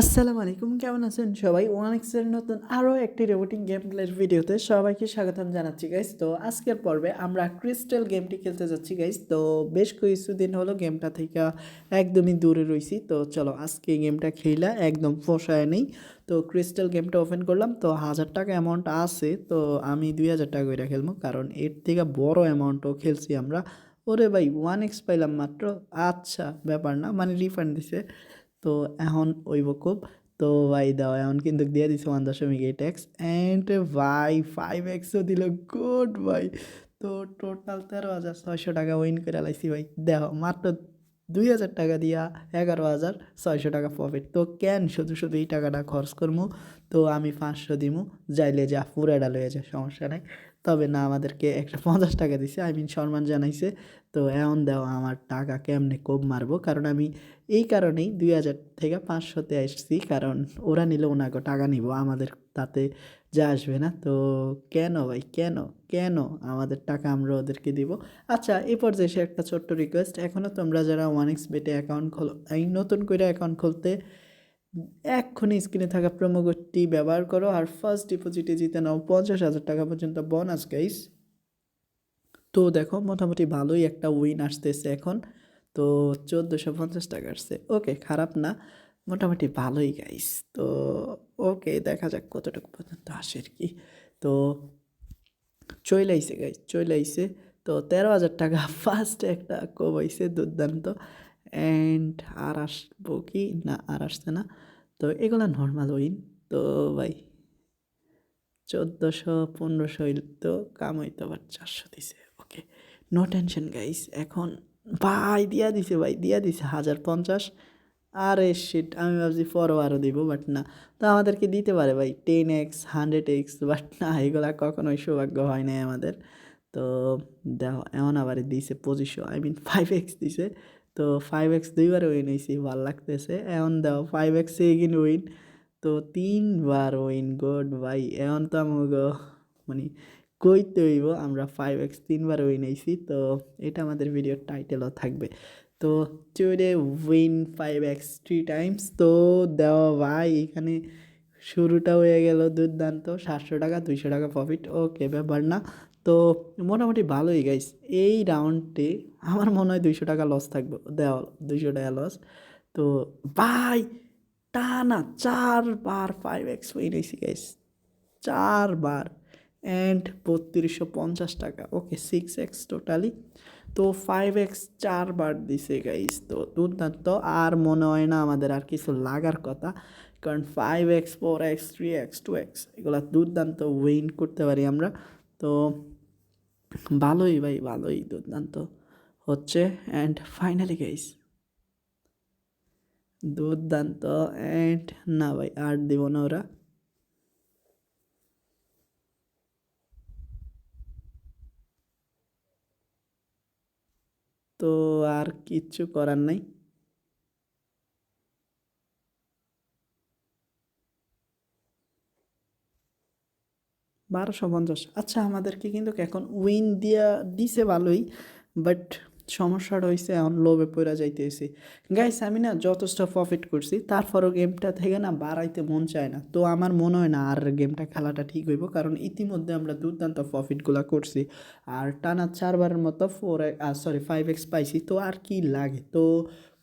আসসালামু আলাইকুম, কেমন আছেন সবাই? ওয়ান এক্সের নতুন আরও একটি রোবোটিক গেম প্লের ভিডিওতে সবাইকে স্বাগতম জানাচ্ছি গাইস তো আজকের পর্বে আমরা ক্রিস্টাল গেমটি খেলতে যাচ্ছি গাইস তো বেশ কিছুদিন হলো গেমটা থেকে একদমই দূরে রয়েছি তো চলো, আজকে গেমটা খেলা একদম ফসায় নেই। তো ক্রিস্টাল গেমটা ওপেন করলাম। তো হাজার টাকা অ্যামাউন্ট আছে। তো আমি দুই হাজার টাকা করে খেলব কারণ এর থেকে বড় অ্যামাউন্টও খেলছি আমরা। ওরে ভাই ওয়ান এক্স পাইলাম মাত্র। আচ্ছা ব্যাপার না মানে রিফান্ড দিছে। তো এখন ওইব খুব তো ভাই দাও, এখন কিন্তু দিয়ে দিছে ওয়ান দশমিক এইট এক্স অ্যান্ড ভাই ফাইভ এক্সও দিল গুড ভাই। তো টোটাল তেরো হাজার ছয়শো টাকা উইন করে লাইছি ভাই। দেখো, মাত্র দুই হাজার টাকা দিয়া এগারো হাজার ছয়শো টাকা প্রফিট তো কেন শুধু শুধু এই টাকাটা খরচ করব তো আমি পাঁচশো দিমু, যাইলে যা পুরাটা লয়ে যায়, সমস্যা নাই। তবে না, আমাদেরকে একটা পঞ্চাশ টাকা দিছে। আই মিন সম্মান জানাইছে। তো এমন দেও, আমার টাকা কেমনে কোপ মারবো? কারণ আমি এই কারণেই দুই হাজার থেকে পাঁচশোতে আসছি। কারণ ওরা নিলে ওনাকে টাকা নিব, আমাদের তাতে যা আসবে না। তো কেন ভাই, কেন কেন আমাদের টাকা আমরা ওদেরকে দিব? আচ্ছা এই পর্যায়ে সে একটা ছোট্ট রিকোয়েস্ট এখনও তোমরা যারা ওয়ান এক্স বেটে অ্যাকাউন্ট খোলো, এই নতুন করে অ্যাকাউন্ট খুলতে এক্ষুনি স্ক্রিনে থাকা কোডটি ব্যবহার করো আর ফার্স্ট ডিপোজিটে জিতে নাও পঞ্চাশ হাজার টাকা পর্যন্ত বোনাস গাইস তো দেখো, মোটামুটি ভালোই একটা উইন আসতেছে এখন। তো চোদ্দোশো পঞ্চাশ টাকা আসছে। ওকে খারাপ না, মোটামুটি ভালোই গাইস তো ওকে দেখা যাক কতটুকু পর্যন্ত আসে আর কি। তো চলে চইলাইছে গাইস চলে চইলাইছে তো তেরো হাজার টাকা ফার্স্ট একটা কমাইছে দুর্দান্ত। অ্যান্ড আর আসব কি? না, আর আসছে না। তো এগুলো নর্মাল উইন তো ভাই, চোদ্দোশো, পনেরোশো তো কাম হইতো আবার চারশো দিছে। ওকে নো টেনশন গাইস এখন ভাই, দিয়া দিছে ভাই, দিয়া দিছে হাজার পঞ্চাশ। আরে শিট আমি ভাবছি পরও আরও দিব বাট না। তো আমাদেরকে দিতে পারে ভাই? Ten X hundred X but না, এগুলা কখনোই সৌভাগ্য হয় নাই আমাদের। তো দেখো, এমন আবার দিছে পঁচিশশো আই মিন ফাইভ এক্স দিছে। তো ফাইভ এক্স দুইবার উইন হয়েছি ভালো লাগতেছে। এখন দাও ফাইভ এক্সে এগিন উইন তো তিনবার উইন গুড ভাই। এখন তো আমাকে মানে কইতে হইব, আমরা ফাইভ এক্স তিনবার উইন হয়েছি তো এটা আমাদের ভিডিওর টাইটেলও থাকবে। তো today win five X three times তো দেওয়া ভাই, এখানে শুরুটা হয়ে গেল দুর্দান্ত। সাতশো টাকা, দুইশো টাকা প্রফিট ওকে ব্যাপার না। তো মোটামুটি ভালোই গাইস এই রাউন্ডে আমার মনে হয় দুইশো টাকা লস থাকবে। দেওয়া দুইশো টাকা লস তো ভাই, টানা চারবার ফাইভ এক্স হয়ে গেছি গাইস চারবার। অ্যান্ড বত্রিশশো পঞ্চাশ টাকা। ওকে সিক্স এক্স টোটালি তো ফাইভ এক্স চারবার দিছে গাইস তো দুর্দান্ত। আর মনে হয় না আমাদের আর কিছু লাগার কথা, কারণ five X four X three X two X এগুলো দুর্দান্ত উইন করতে পারি আমরা। তো ভালোই ভাই, ভালোই দুর্দান্ত হচ্ছে। অ্যান্ড ফাইনালি গাইস দুর্দান্ত। অ্যান্ড না ভাই, আর দিব না ওরা। তো আর কিচ্ছু করার নাই। বারোশো পঞ্চাশ। আচ্ছা আমাদেরকে কিন্তু এখন উইন দিয়া দিছে ভালোই বাট সমস্যাটা হয়েছে এখন লোভে পড়া যাইতেছি। গাইস আমি না যথেষ্ট প্রফিট করছি, তারপরও গেমটা থেকে না বাড়াইতে মন চায় না। তো আমার মনে হয় না আর গেমটা খেলাটা ঠিক হইব, কারণ ইতিমধ্যে আমরা দুর্দান্ত প্রফিটগুলো করছি। আর টানা চারবারের মতো ফোর সরি ফাইভ এক্স পাইছি, তো আর কি লাগে? তো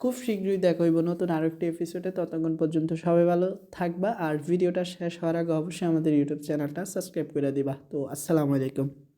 খুব শীঘ্রই দেখা হইব নতুন আরেকটি এপিসোডে ততক্ষণ পর্যন্ত সবাই ভালো থাকবা, আর ভিডিওটা শেষ হওয়ার আগে অবশ্যই আমাদের ইউটিউব চ্যানেলটা সাবস্ক্রাইব করে দিবা। তো আসসালামু আলাইকুম।